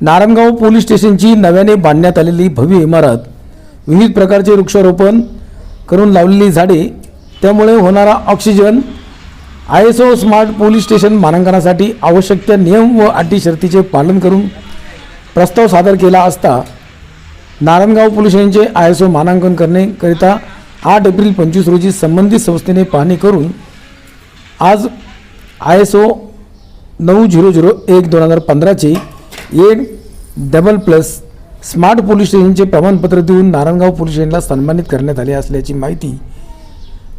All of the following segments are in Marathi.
नारायणगाव पोलीस स्टेशनची नव्याने बांधण्यात आलेली भव्य इमारत विविध प्रकारचे वृक्षारोपण करून लावलेली झाडे त्यामुळे होणारा oxygen I S O smart police station मानांकनासाठी आवश्यक त्या नियम व अटी शर्तीचे पालन करून प्रस्ताव सादर केला असता नारायणगाव पोलीस स्टेशनचे आय एस ओ मानांकन करण्याकरिता आठ एप्रिल पंचवीस रोजी संबंधित संस्थेने पाहणी करून आज आय एस ओ नऊ झिरो झिरो एक दोन हजार पंधराचे एक डबल प्लस स्मार्ट पोलीस स्टेशनचे प्रमाणपत्र देऊन नारायणगाव पोलीस स्टेशनला सन्मानित करण्यात आले असल्याची माहिती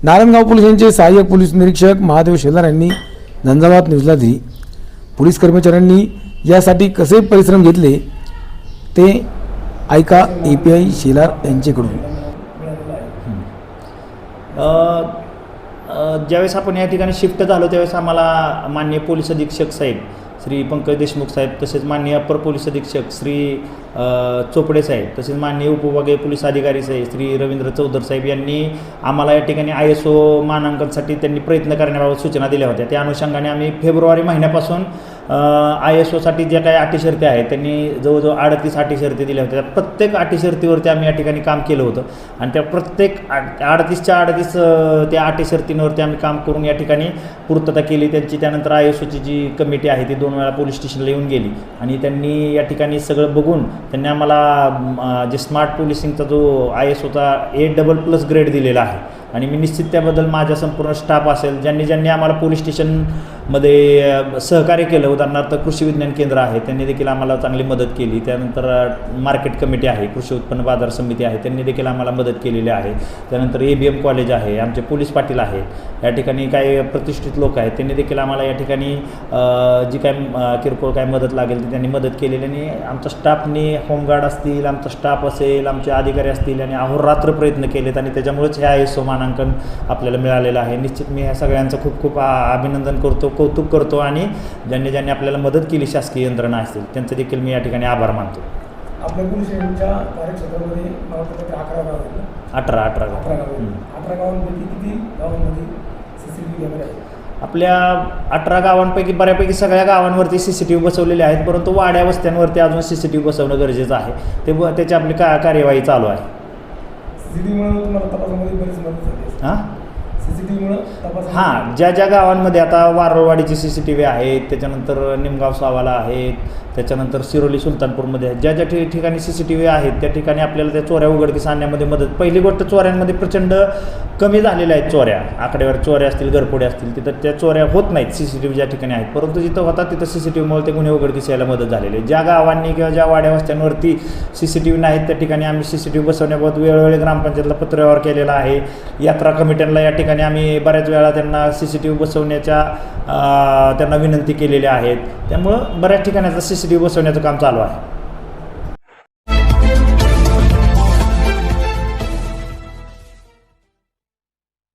नारायणगाव पोलीस स्टेशनचे सहाय्यक पोलीस निरीक्षक महादेव शेलार यांनी झंझावात न्यूजला दिली. पोलीस कर्मचाऱ्यांनी यासाठी कसे परिश्रम घेतले ते ऐका ए पी आय शेलार यांच्याकडून. ज्यावेळेस आपण या ठिकाणी शिफ्ट झालो त्यावेळेस आम्हाला माननीय पोलीस अधीक्षक साहेब श्री पंकज देशमुख साहेब तसेच माननीय अप्पर पोलीस अधीक्षक श्री चोपडे साहेब तसेच माननीय उपविभागीय पोलीस अधिकारी साहेब श्री रवींद्र चौधर साहेब यांनी आम्हाला या ठिकाणी आय एस ओ मानांकनसाठी त्यांनी प्रयत्न करण्याबाबत सूचना दिल्या होत्या. त्या अनुषंगाने आम्ही फेब्रुवारी महिन्यापासून आय एस ओसाठी ज्या काही अटी शर्ती आहेत त्यांनी जवळजवळ अडतीस अटी शर्ती दिल्या होत्या. त्या प्रत्येक अटी शर्तीवरती आम्ही या ठिकाणी काम केलं होतं. आणि त्या प्रत्येक अडतीसच्या अडतीस त्या अटी शर्तींवरती आम्ही काम करून या ठिकाणी पूर्तता केली. त्यांची त्यानंतर आय एस ओची जी कमिटी आहे ती दोन वेळा पोलीस स्टेशनला येऊन गेली. आणि त्यांनी या ठिकाणी सगळं बघून त्यांनी आम्हाला जे स्मार्ट पोलिसिंगचा जो आय एस ओचा ए डबल प्लस ग्रेड दिलेला आहे आणि मी निश्चित त्याबद्दल माझा संपूर्ण स्टाफ असेल ज्यांनी ज्यांनी आम्हाला पोलीस स्टेशनमध्ये सहकार्य केलं उदाहरणार्थ कृषी विज्ञान केंद्र आहे त्यांनी देखील आम्हाला चांगली मदत केली. त्यानंतर मार्केट कमिटी आहे कृषी उत्पन्न बाजार समिती आहे त्यांनी देखील आम्हाला मदत केलेली आहे. त्यानंतर ए बी एम कॉलेज आहे आमचे पोलीस पाटील आहे या ठिकाणी काही प्रतिष्ठित लोक आहेत त्यांनी देखील आम्हाला या ठिकाणी जी काय किरकोळ काय मदत लागेल ती त्यांनी मदत केलेली आणि आमच्या स्टाफने होमगार्ड असतील आमचा स्टाफ असेल आमचे अधिकारी असतील आणि अहोरात्र प्रयत्न केलेत आणि त्याच्यामुळेच हे आय एस मानांकन आपल्याला मिळालेलं आहे. निश्चित मी ह्या सगळ्यांचं खूप खूप अभिनंदन करतो कौतुक करतो आणि ज्यांनी ज्यांनी आपल्याला मदत केली शासकीय यंत्रणा असतील त्यांचं देखील मी या ठिकाणी आभार मानतो. आपल्या पोलीस स्टेशनच्या कार्यक्षेत्रामध्ये मला वाटतं ते अकरा गाव आहेत ना? अठरा अठरा गाव. अठरा गावांपैकी किती गावांमध्ये सी सी टी व्ही कॅमेरे आहेत? आपल्या अठरा गावांपैकी बऱ्यापैकी सगळ्या गावांवरती सी सी टी व्ही बसवलेले आहेत परंतु वाड्या वस्त्यांवरती अजून सी सी टी व्ही बसवणं गरजेचं आहे. ते ब- त्याची आपली का कार्यवाही चालू आहे. सी सी टी व्हीमुळे तुम्हाला तपासामध्ये बरीच मदत झाली हां ज्या ज्या गावांमध्ये आता वारोळवाडीची सी सी टी व्ही आहेत त्याच्यानंतर निमगाव सावाला आहेत त्याच्यानंतर सिरोली सुलतानपूरमध्ये आहेत. ज्या ज्या ठि ठिकाणी सी सी टी व्ही आहेत त्या ठिकाणी आपल्याला त्या चोऱ्या उघडकीस आणण्यामध्ये मदत पहिली गोष्ट चोऱ्यांमध्ये प्रचंड कमी झालेल्या आहेत चोऱ्या. आकडेवर चोऱ्या असतील घरफोड्या असतील तिथं त्या चोऱ्या होत नाहीत सी सी टी व्ही ज्या ठिकाणी आहेत. परंतु जिथं होतात तिथं सी सी टी व्हीमुळे ते गुन्हे उघडकीस यायला मदत झालेली आहे. ज्या गावांनी किंवा ज्या वाड्यावस्त्यांवरती सी सी टी व्ही नाहीत त्या ठिकाणी आम्ही सी सी टी व्ही बसवण्याबाबत वेळोवेळी ग्रामपंचायतला पत्रव्यवहार केलेला आहे. यात्रा कमिट्यांना या ठिकाणी आम्ही आणि बऱ्याच वेळा त्यांना सी सी टी व्ही बसवण्याच्या त्यांना विनंती केलेल्या आहेत. त्यामुळं बऱ्याच ठिकाणी सी सी टी व्ही बसवण्याचं काम चालू आहे.